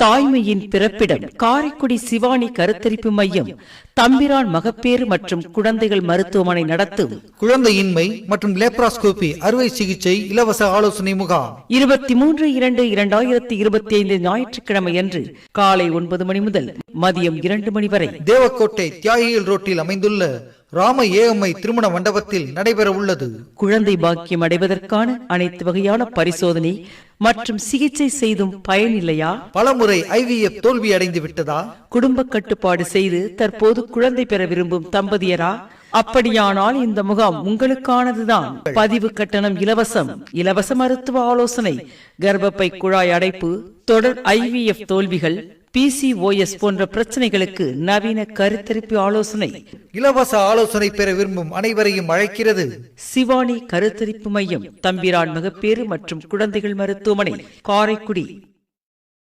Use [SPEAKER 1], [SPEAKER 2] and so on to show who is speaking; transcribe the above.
[SPEAKER 1] தாய்மையின் பிறப்பிடம் காரைக்குடி சிவானி கருத்தரிப்பு மையம் தம்பிரான் மகப்பேறு மற்றும் குழந்தைகள் மருத்துவமனை நடத்தும்
[SPEAKER 2] குழந்தையின்மை மற்றும் லேப்ராஸ்கோபி அறுவை சிகிச்சை இலவச ஆலோசனை முகாம்.
[SPEAKER 1] இருபத்தி மூன்று இரண்டு இரண்டாயிரத்தி இருபத்தி ஐந்து ஞாயிற்றுக்கிழமை அன்று காலை ஒன்பது மணி முதல் மதியம் இரண்டு மணி வரை
[SPEAKER 2] தேவக்கோட்டை தியாகிகள் ரோட்டில் அமைந்துள்ள ராம ஏஎம்ஐ திருமண மண்டபத்தில் நடைபெற உள்ளது
[SPEAKER 1] குழந்தை பாக்கியம் அடைவதற்கான அனைத்து வகையான பரிசோதனை மற்றும் சிகிச்சை செய்தும் பயனில்லையா?
[SPEAKER 2] பலமுறை ஐவிஎஃப் தோல்வி அடைந்து விட்டதா?
[SPEAKER 1] குடும்ப கட்டுப்பாடு செய்து தற்போது குழந்தை பெற விரும்பும் தம்பதியரா? அப்படியானால் இந்த முகாம் உங்களுக்கானதுதான். பதிவு கட்டணம் இலவசம். இலவச மருத்துவ ஆலோசனை. கர்ப்பப்பை குழாய் அடைப்பு. தொடர் ஐவிஎஃப் தோல்விகள். பிசிஓஎஸ் போன்ற பிரச்சனைகளுக்கு நவீன கருத்தரிப்பு ஆலோசனை.
[SPEAKER 2] இலவச ஆலோசனை பெற விரும்பும் அனைவரையும் அழைக்கிறது
[SPEAKER 1] சிவானி கருத்தரிப்பு மையம். தம்பிரான் மகப்பேறு மற்றும் குழந்தைகள் மருத்துவமனை. காரைக்குடி.